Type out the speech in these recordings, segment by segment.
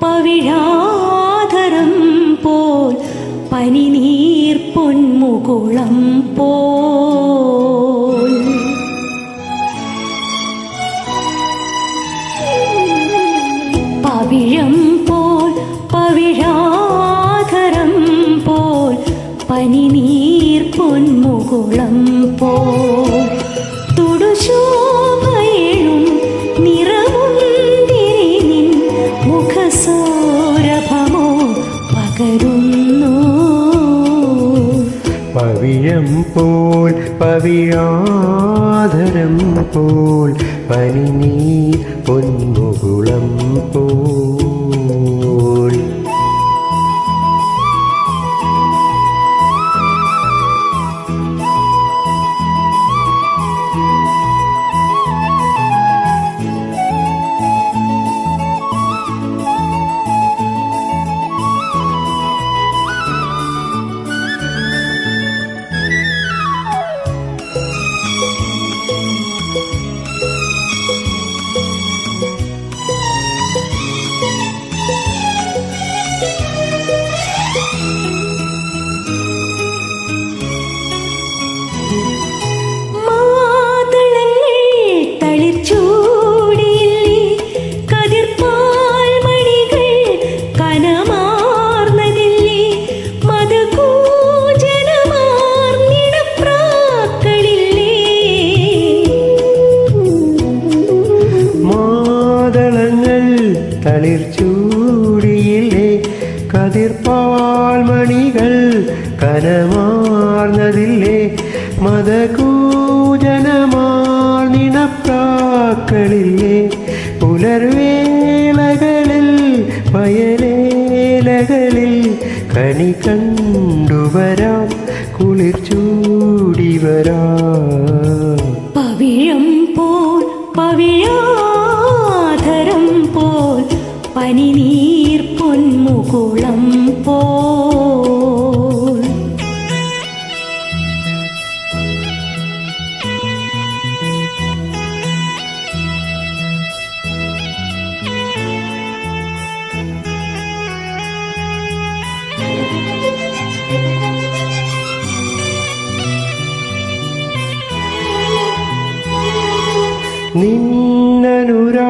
പവിഴാധരം പോൽ പനിനീർ പൊന്മുകുളം പോൽ പവിഴം പോൽ പവിഴാധരം പോൽ പനിനീർ പൊന്മുകുളം പോൽ തുടുശോഭയേഴും പവിഴം പോൽ പവിഴാധരം പോൽ പനിനീ പൊന്മുകുളം പോൽ. കതിർപ്പാൽമണികൾ കനമാർന്നതില്ലേ? മതകൂജനമാർന്നിണപ്രാക്കളില്ലേ? പുലർവേളകളിൽ വയലേലകളിൽ കണി കണ്ടുവരാം കുളിർ ചൂടി വരാം. പവിഴം പോൽ പവിഴാധരം പോൽ പനിനീർ പൊന്മുകുളം പോൽ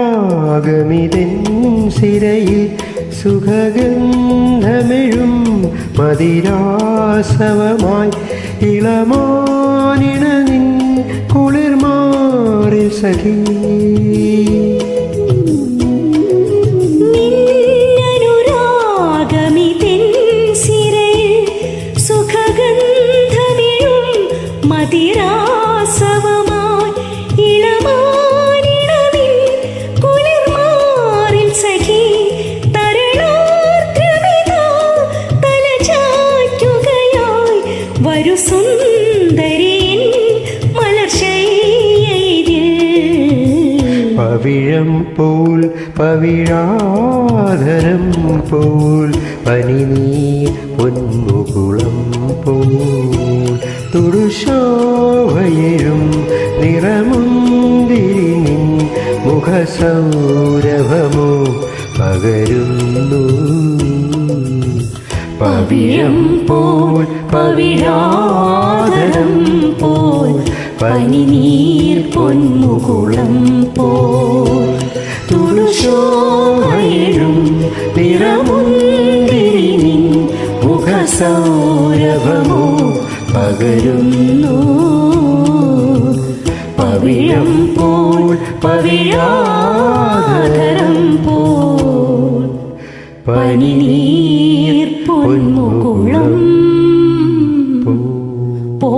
നിന്നനുരാഗമിതൻ സിരയിൽ സുഖഗന്ധമെഴും മതിരാസവമായി. ഇളമാനിണ നിൻ കുളിർമാറിൽ സഖീ. വരു സുന്ദരിൻ പവിഴം പോൽ പവിഴാധരം പോൽ പനിനീ പൊന്മുകുളം പോൽ തുടുശോഭയരും നിറമുന്തിരി നിൻ പവിഴം പോൽ പവിഴാതരം പോൽ പനിനീർ പൊന്മുകുളം പോൽ. തുടുശോഭയരും പിറമുന്തിരി മുഖസൗരഭമോ പകരുന്നു. പവിഴം പോൽ പവിഴാതരം പോൽ പനിനീർ പൊന്മുകുളം പോ